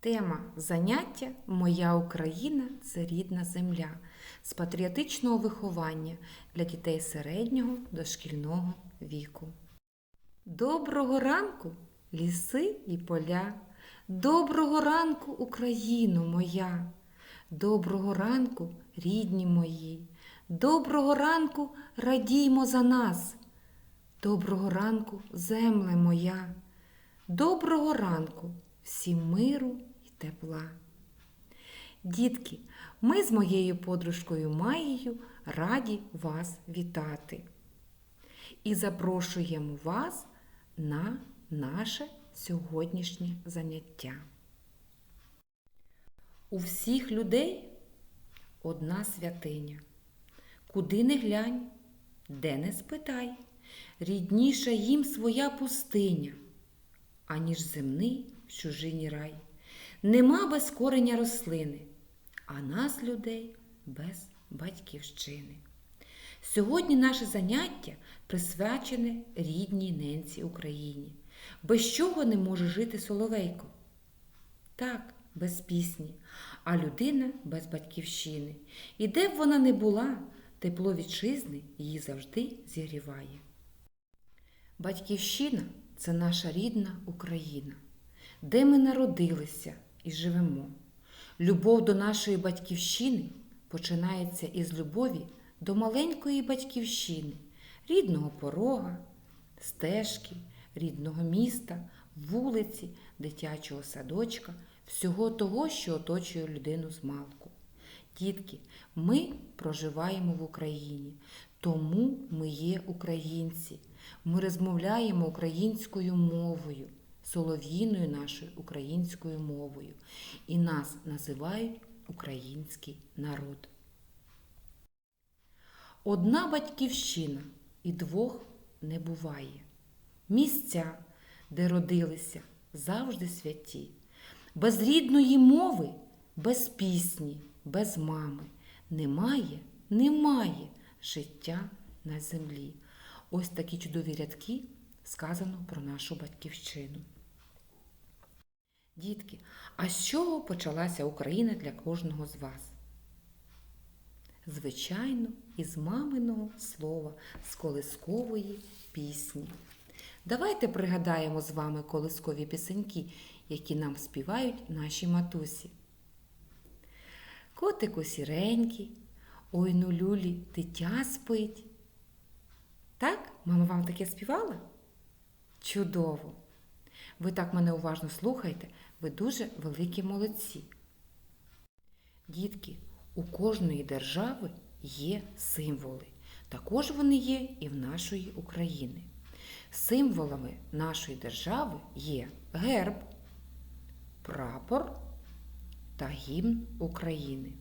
Тема заняття Моя Україна це рідна земля з патріотичного виховання для дітей середнього дошкільного віку. Доброго ранку, ліси і поля. Доброго ранку, Україно моя. Доброго ранку, рідні мої. Доброго ранку радіймо за нас. Доброго ранку, земле моя. Доброго ранку, всім миру і тепла. Дітки, ми з моєю подружкою Маєю раді вас вітати і запрошуємо вас на наше сьогоднішнє заняття. У всіх людей одна святиня. Куди не глянь, де не спитай, рідніша їм своя пустиня, аніж земний в чужині рай. Нема без кореня рослини, а нас, людей, без батьківщини. Сьогодні наше заняття присвячене рідній ненці Україні, без чого не може жити Соловейко. Так, без пісні, а людина без батьківщини. І де б вона не була, тепло вітчизни її завжди зігріває. Батьківщина це наша рідна Україна, де ми народилися і живемо. Любов до нашої батьківщини починається із любові до маленької батьківщини, рідного порога, стежки, рідного міста, вулиці, дитячого садочка, всього того, що оточує людину з малку. Дітки, ми проживаємо в Україні, тому ми є українці. Ми розмовляємо українською мовою, солов'їною нашою українською мовою. І нас називають український народ. Одна батьківщина і двох не буває. Місця, де родилися, завжди святі. Без рідної мови, без пісні, без мами. Немає, немає життя на землі. Ось такі чудові рядки сказано про нашу батьківщину. Дітки, а з чого почалася Україна для кожного з вас? Звичайно, із маминого слова, з колискової пісні. Давайте пригадаємо з вами колискові пісеньки, які нам співають наші матусі. Котику сіренький, ой ну люлі, дитя спить. Так, мама вам таке співала? Чудово! Ви так мене уважно слухаєте, ви дуже великі молодці. Дітки, у кожної держави є символи. Також вони є і в нашої України. Символами нашої держави є герб, прапор та гімн України.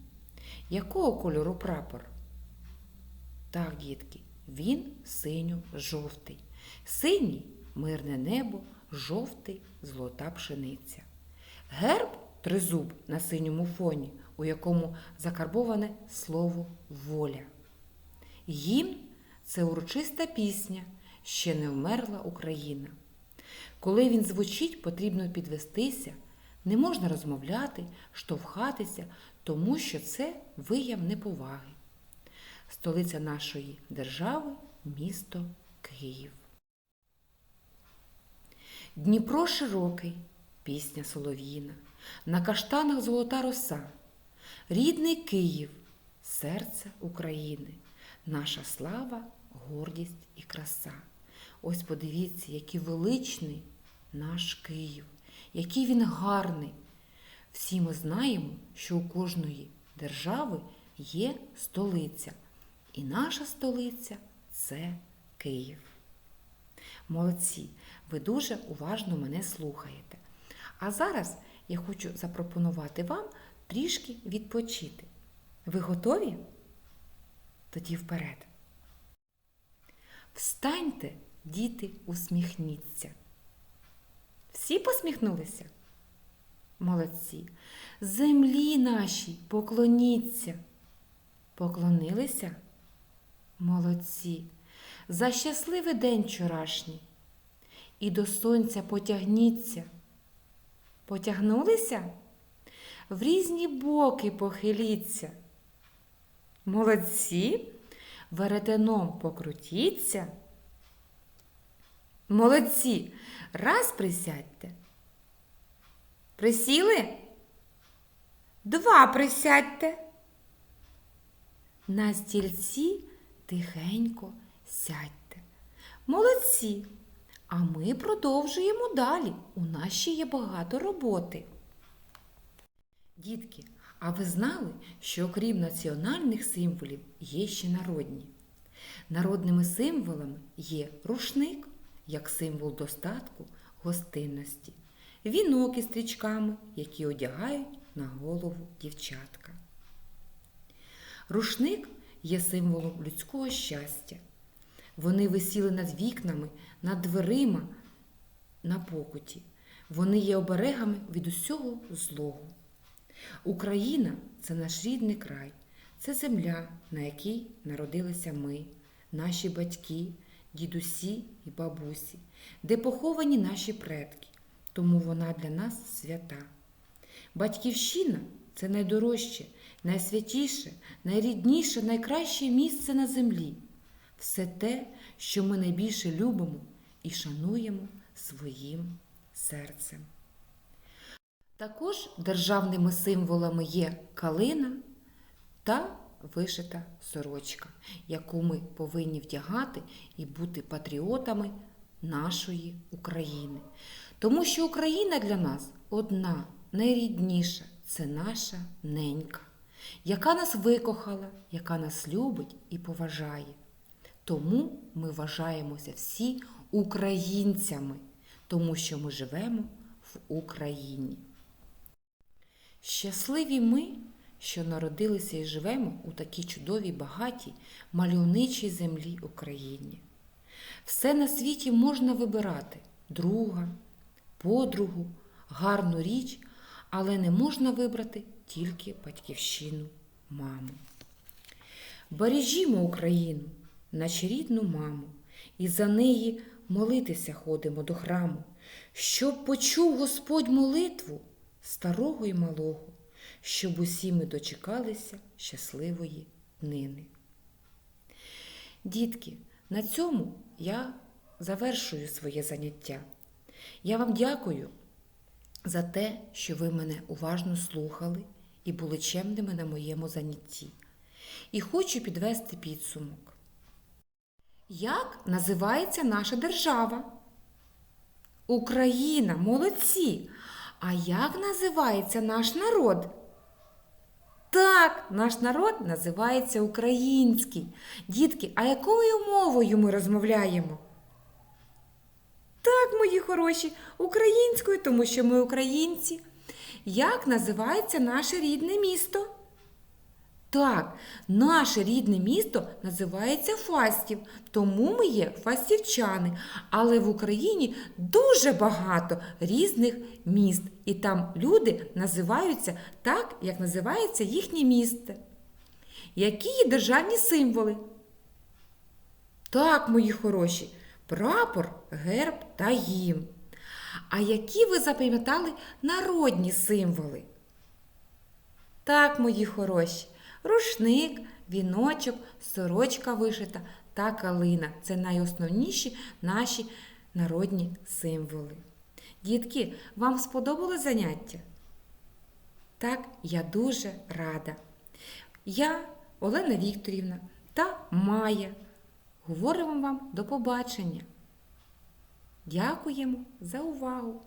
Якого кольору прапор? Так, дітки, він синьо-жовтий. Синій мирне небо, жовтий золота пшениця. Герб тризуб на синьому фоні, у якому закарбоване слово воля. Гімн це урочиста пісня, ще не вмерла Україна. Коли він звучить, потрібно підвестися, не можна розмовляти, штовхатися, тому що це вияв неповаги. Столиця нашої держави місто Київ. Дніпро широкий, пісня солов'їна, на каштанах золота роса, рідний Київ, серце України, наша слава, гордість і краса. Ось подивіться, який величний наш Київ, який він гарний. Всі ми знаємо, що у кожної держави є столиця. І наша столиця це Київ. Молодці, ви дуже уважно мене слухаєте. А зараз я хочу запропонувати вам трішки відпочити. Ви готові? Тоді вперед. Встаньте, діти, усміхніться. Всі посміхнулися? Молодці. Землі нашій поклоніться. Поклонилися? Молодці. За щасливий день вчорашній. І до сонця потягніться. Потягнулися? в різні боки похиліться. Молодці, веретеном покрутіться. Молодці, раз присядьте. Присіли? Два присядьте. На стільці тихенько сядьте. Молодці. А ми продовжуємо далі. У нас ще є багато роботи. Дітки, а ви знали, що окрім національних символів є ще народні? Народними символами є рушник, як символ достатку, гостинності, вінок із стрічками, які одягають на голову дівчатка. Рушник є символом людського щастя. Вони висіли над вікнами, над дверима на покуті. Вони є оберегами від усього злого. Україна це наш рідний край, це земля, на якій народилися ми, наші батьки, дідусі і бабусі, де поховані наші предки, тому вона для нас свята. Батьківщина це найдорожче, найсвятіше, найрідніше, найкраще місце на землі. Все те, що ми найбільше любимо і шануємо своїм серцем. Також державними символами є калина та вишита сорочка, яку ми повинні вдягати і бути патріотами нашої України. Тому що Україна для нас одна, найрідніша це наша ненька, яка нас викохала, яка нас любить і поважає. Тому ми вважаємося всі українцями, тому що ми живемо в Україні. Щасливі ми, що народилися і живемо у такій чудовій, багатій, мальовничій землі Україні. Все на світі можна вибирати друга, подругу, гарну річ, але не можна вибрати тільки батьківщину, маму. Бережімо Україну, наче рідну маму, і за неї молитися ходимо до храму, щоб почув Господь молитву старого і малого, щоб усі ми дочекалися щасливої днини. Дітки, на цьому я завершую своє заняття. Я вам дякую за те, що ви мене уважно слухали і були чемними на моєму занятті. І хочу підвести підсумок. Як називається наша держава? Україна, молодці! А як називається наш народ? Так, наш народ називається український. Дітки, а якою мовою ми розмовляємо? Так, мої хороші, українською, тому що ми українці. Як називається наше рідне місто? Так, наше рідне місто називається Фастів, тому ми є фастівчани. Але в Україні дуже багато різних міст, і там люди називаються так, як називається їхнє місто. Які є державні символи? Так, мої хороші, прапор, герб та гімн. А які ви запам'ятали народні символи? Так, мої хороші, рушник, віночок, сорочка вишита та калина це найосновніші наші народні символи. Дітки, вам сподобалось заняття? Так, я дуже рада. Я, Олена Вікторівна та Майя говоримо вам до побачення. Дякуємо за увагу!